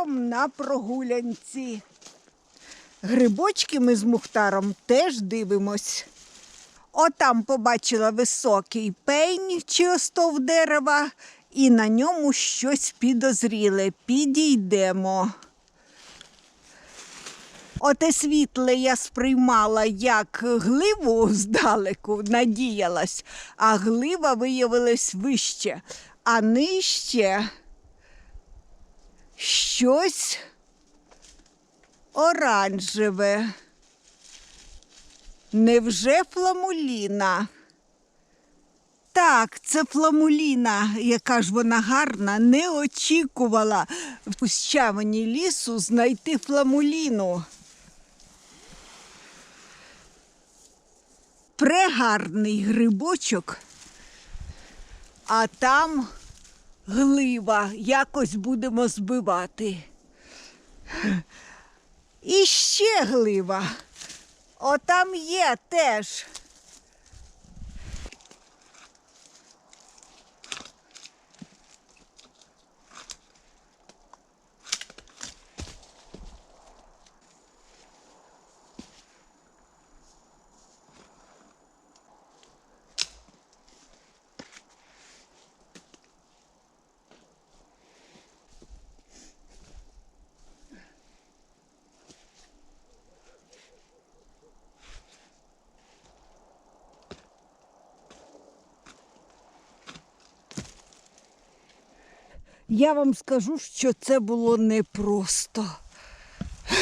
Мухтаром на прогулянці. Грибочки ми з Мухтаром теж дивимось. Отам побачила високий пень чи остов дерева, і на ньому щось підозріле. Підійдемо. Оте світле я сприймала як гливу здалеку, надіялась, а глива виявилась вище, а нижче щось оранжеве. Невже фламуліна? Так, це фламуліна, яка ж вона гарна, не очікувала в пущавині лісу знайти фламуліну. Прегарний грибочок, а там глива, якось будемо збивати. І ще глива. Отам є теж. Я вам скажу, що це було непросто.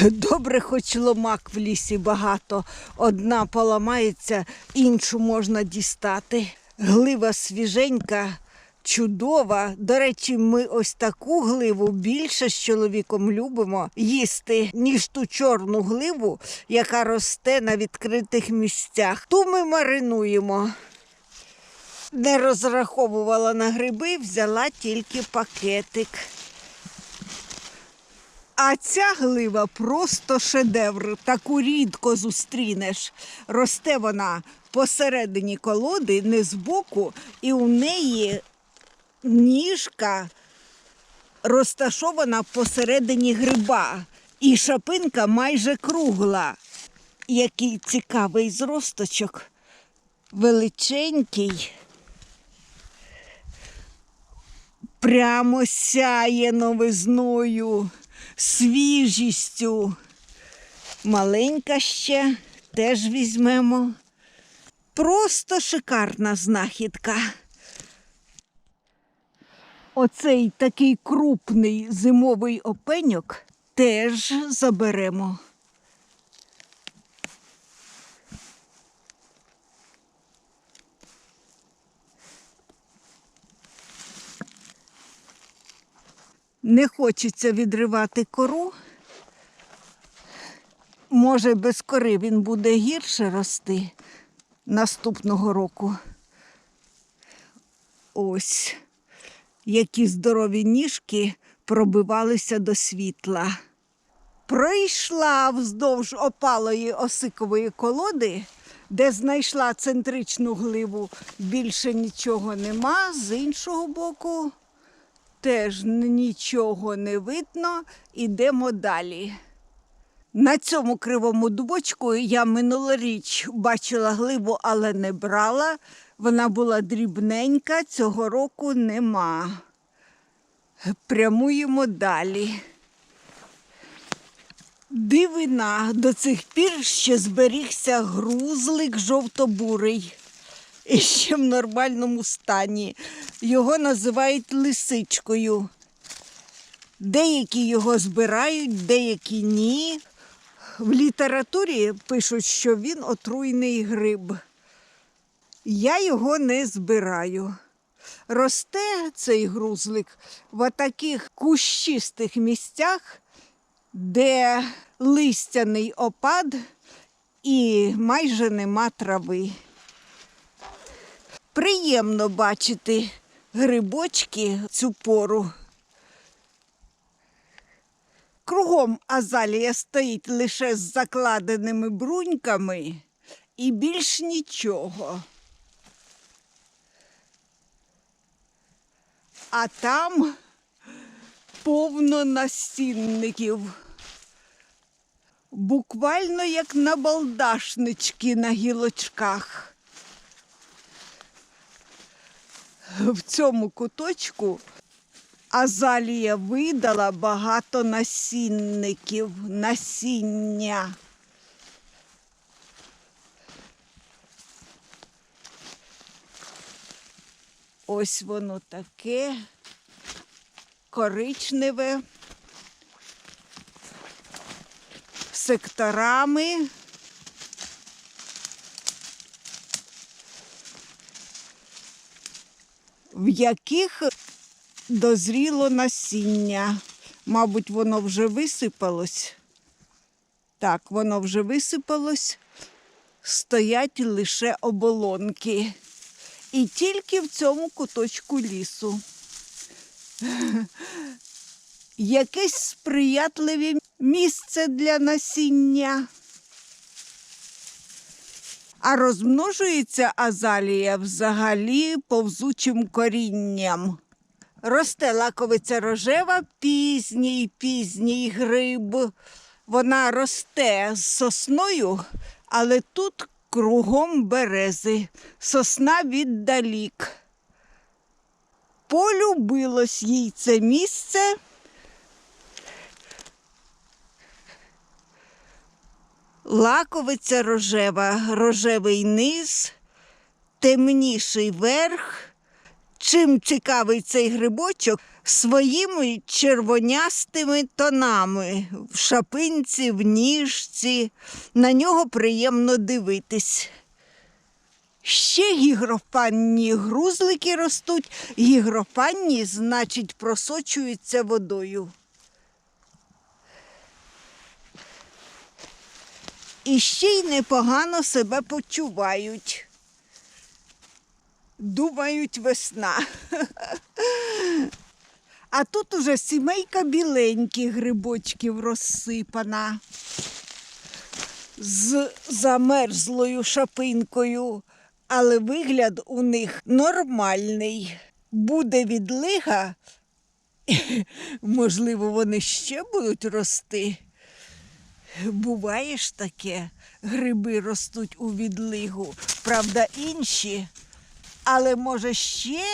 Добре, хоч ломак в лісі багато. Одна поламається, іншу можна дістати. Глива свіженька, чудова. До речі, ми ось таку гливу більше з чоловіком любимо їсти, ніж ту чорну гливу, яка росте на відкритих місцях. Ту ми маринуємо. Не розраховувала на гриби, взяла тільки пакетик. А ця глива просто шедевр. Таку рідко зустрінеш. Росте вона посередині колоди, не збоку, і у неї ніжка розташована посередині гриба. І шапинка майже кругла. Який цікавий зросточок. Величенький. Прямо сяє новизною, свіжістю. Маленька ще теж візьмемо. Просто шикарна знахідка. Оцей такий крупний зимовий опеньок теж заберемо. Не хочеться відривати кору. Може, без кори він буде гірше рости наступного року. Ось які здорові ніжки пробивалися до світла. Пройшла вздовж опалої осикової колоди, де знайшла центричну гливу, більше нічого нема. З іншого боку теж нічого не видно. Ідемо далі. На цьому кривому дубочку я минулоріч бачила гливу, але не брала. Вона була дрібненька, цього року нема. Прямуємо далі. Дивина, до цих пір ще зберігся грузлик жовтобурий. І ще в нормальному стані. Його називають лисичкою. Деякі його збирають, деякі ні. В літературі пишуть, що він отруйний гриб. Я його не збираю. Росте цей грузлик в таких кущистих місцях, де листяний опад і майже нема трави. Приємно бачити грибочки цю пору. Кругом азалія стоїть лише з закладеними бруньками і більш нічого. А там повно насінників. Буквально як набалдашнички на гілочках. В цьому куточку Азалія видала багато насінників, насіння. Ось воно таке коричневе, секторами. В яких дозріло насіння. Мабуть, воно вже висипалось. Так, воно вже висипалось, стоять лише оболонки. І тільки в цьому куточку лісу. Якесь сприятливе місце для насіння. А розмножується азалія взагалі повзучим корінням. Росте лаковиця рожева, пізній, пізній гриб. Вона росте з сосною, але тут кругом берези, сосна віддалік. Полюбилось їй це місце. Лаковиця рожева, рожевий низ, темніший верх. Чим цікавий цей грибочок своїми червонястими тонами в шапинці, в ніжці. На нього приємно дивитись. Ще гігрофанні грузлики ростуть. Гігрофанні, значить, просочуються водою. І ще й непогано себе почувають. Думають, весна. А тут уже сімейка біленьких грибочків розсипана з замерзлою шапинкою, але вигляд у них нормальний. Буде відлига, можливо, вони ще будуть рости. Буває ж таке, гриби ростуть у відлигу, правда, інші. Але може ще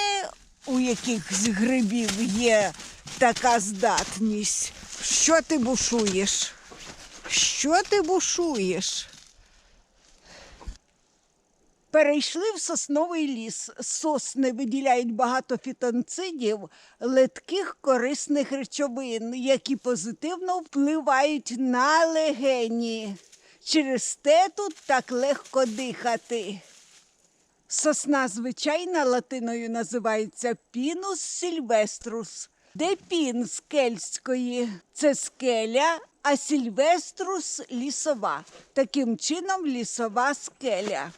у якихось грибів є така здатність. Що ти бушуєш? Що ти бушуєш? Перейшли в сосновий ліс. Сосни виділяють багато фітонцидів, литких корисних речовин, які позитивно впливають на легені. Через те тут так легко дихати. Сосна звичайна латиною називається пінус сільвеструс. Де пін з кельтської це скеля, а сільвеструс лісова. Таким чином лісова скеля.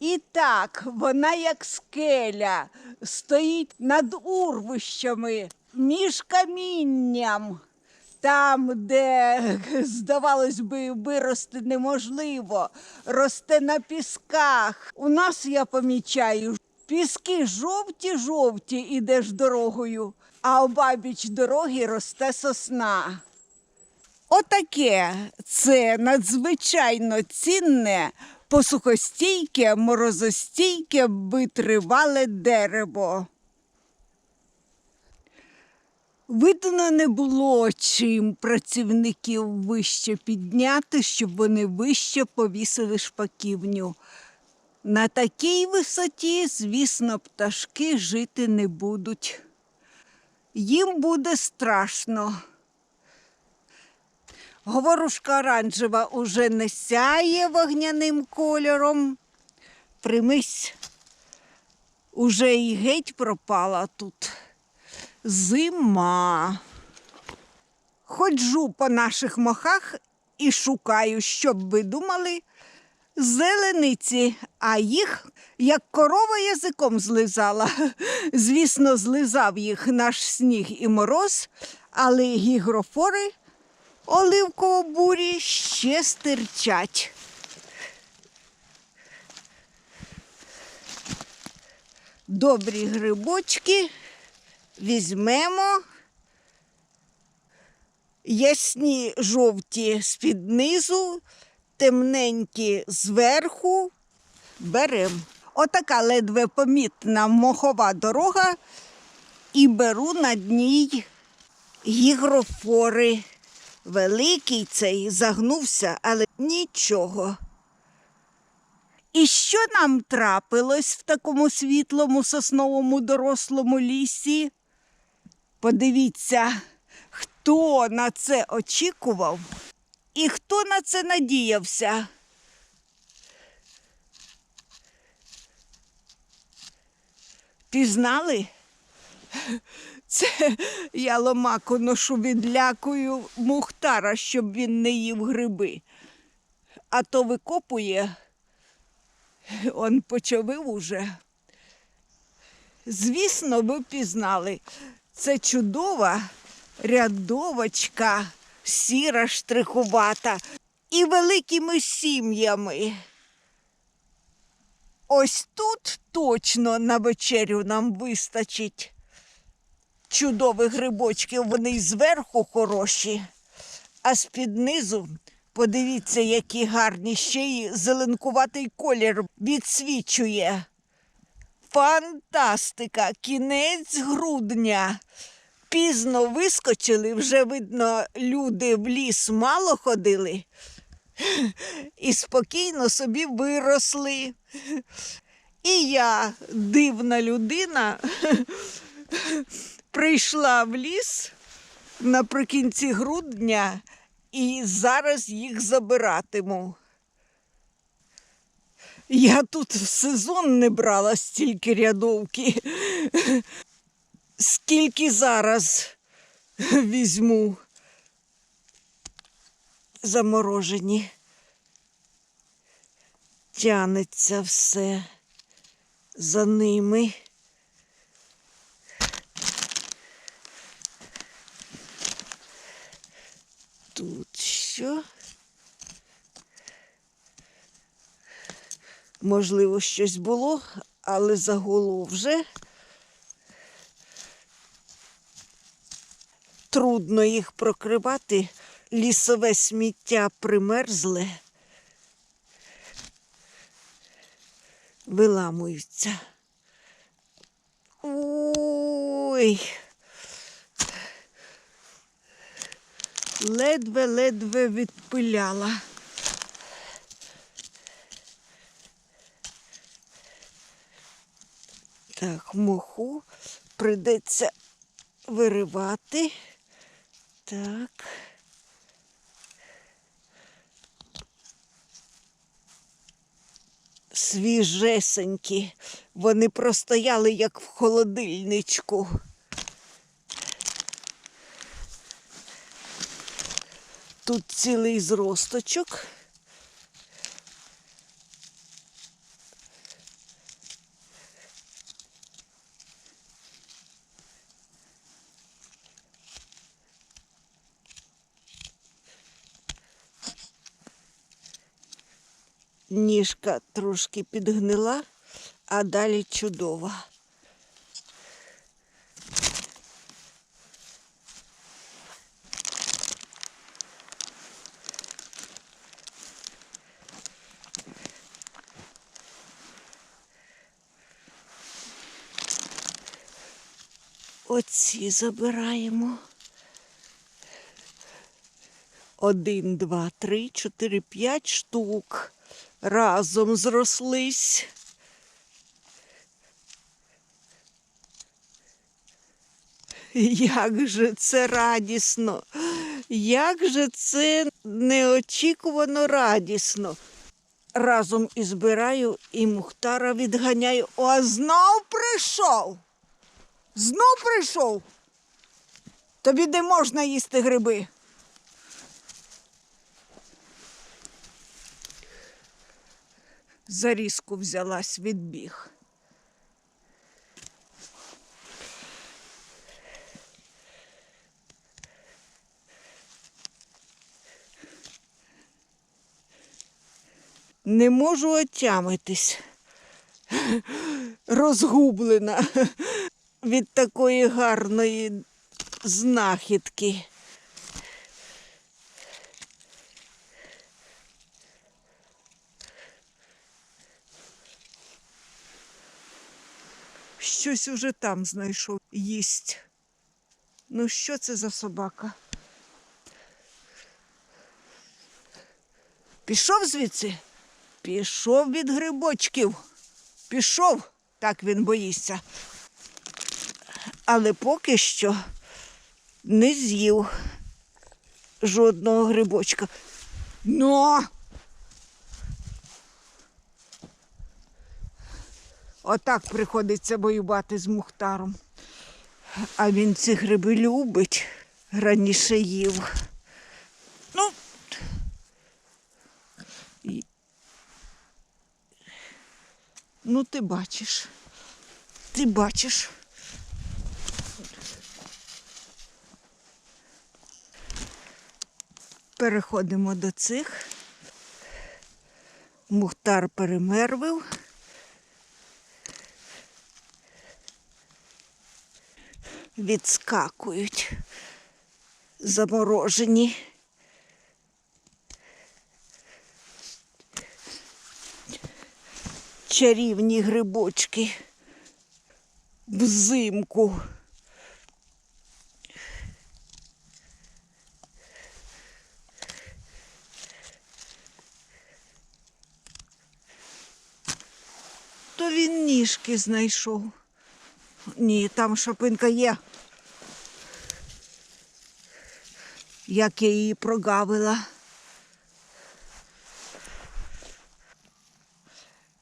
І так, вона як скеля, стоїть над урвищами, між камінням. Там, де, здавалось би, вирости неможливо, росте на пісках. У нас я помічаю, піски жовті-жовті ідеш дорогою, а обабіч дороги росте сосна. Отаке це надзвичайно цінне, посухостійке, морозостійке, витривале дерево. Видно, не було чим працівників вище підняти, щоб вони вище повісили шпаківню. На такій висоті, звісно, пташки жити не будуть. Їм буде страшно. Говорушка оранжева уже не сяє вогняним кольором. Примись, уже і геть пропала тут. Зима. Ходжу по наших мохах і шукаю, щоб ви думали, зелениці, а їх як корова язиком злизала. Звісно, злизав їх наш сніг і мороз, але гігрофори оливково-бурі ще стирчать. Добрі грибочки візьмемо ясні жовті з-під низу, темненькі зверху. Берем. Отака ледве помітна мохова дорога, і беру над ній гігрофори. Великий цей загнувся, але нічого. І що нам трапилось в такому світлому сосновому дорослому лісі? Подивіться, хто на це очікував і хто на це надіявся. Пізнали? Це я ломаку ношу відлякую Мухтара, щоб він не їв гриби. А то викопує, он почовив уже. Звісно, ви пізнали. Це чудова рядовочка, сіра штрихувата і великими сім'ями. Ось тут точно на вечерю нам вистачить. Чудові грибочки, вони зверху хороші, а з-під низу, подивіться, які гарні, ще й зеленкуватий колір відсвічує. Фантастика! Кінець грудня. Пізно вискочили, вже видно, люди в ліс мало ходили і спокійно собі виросли. І я, дивна людина, прийшла в ліс наприкінці грудня і зараз їх забиратиму. Я тут в сезон не брала стільки рядовки, скільки зараз візьму заморожені. Тянеться все за ними. Тут що? Можливо, щось було, але загуло вже. Трудно їх прокривати, лісове сміття примерзле, виламуються. Ой. Ледве-ледве відпиляла. Так, моху прийдеться виривати. Так. Свіжесенькі. Вони простояли як в холодильничку. Тут цілий зросточок. Ніжка трошки підгнила, а далі чудова. Оці забираємо. Один, два, три, чотири, п'ять штук. Разом зрослись. Як же це радісно, як же це неочікувано радісно. Разом і збираю, і Мухтара відганяю. О, знов прийшов. Знов прийшов. Тобі не можна їсти гриби. Зарізку взялась відбіг. Не можу отямитись. Розгублена від такої гарної знахідки. Щось уже там знайшов їсть. Ну, що це за собака? Пішов звідси? Пішов від грибочків. Пішов, так він боїться. Але поки що не з'їв жодного грибочка. Ну. Отак приходиться воювати з Мухтаром. А він ці гриби любить, раніше їв. Ну, ну ти бачиш. Ти бачиш. Переходимо до цих. Мухтар перемервив. Відскакують заморожені. Чарівні грибочки взимку. То він ніжки знайшов. Ні, там шапинка є. Як я її прогавила.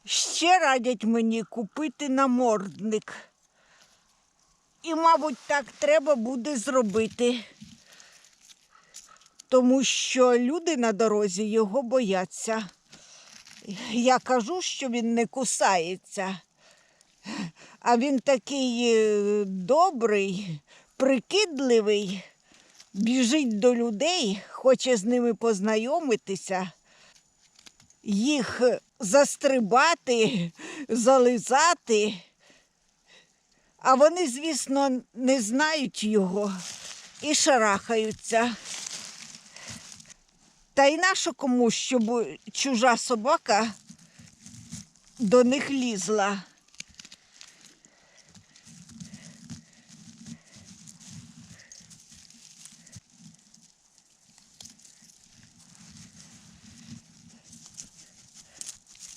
Ще радять мені купити намордник. І, мабуть, так треба буде зробити. Тому що люди на дорозі його бояться. Я кажу, що він не кусається. А він такий е, добрий, прикидливий, біжить до людей, хоче з ними познайомитися, їх застрибати, зализати. А вони, звісно, не знають його і шарахаються. Та й нащо комусь, щоб чужа собака до них лізла.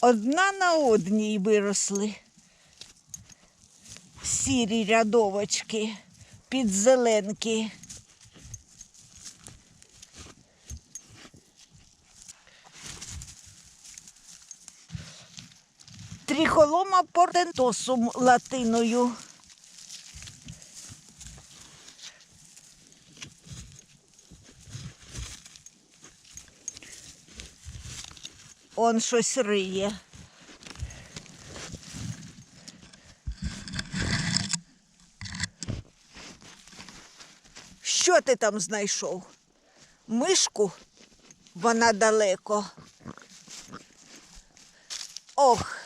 Одна на одній виросли сірі рядовочки під зеленки. Тріхолома портентосум латиною. Он щось риє. Що ти там знайшов? Мишку? Вона далеко. Ох.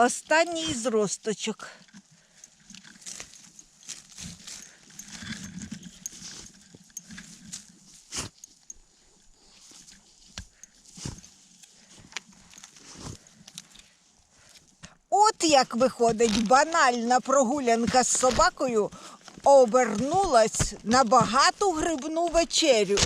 Останній з росточок. От як виходить, банальна прогулянка з собакою обернулась на багату грибну вечерю.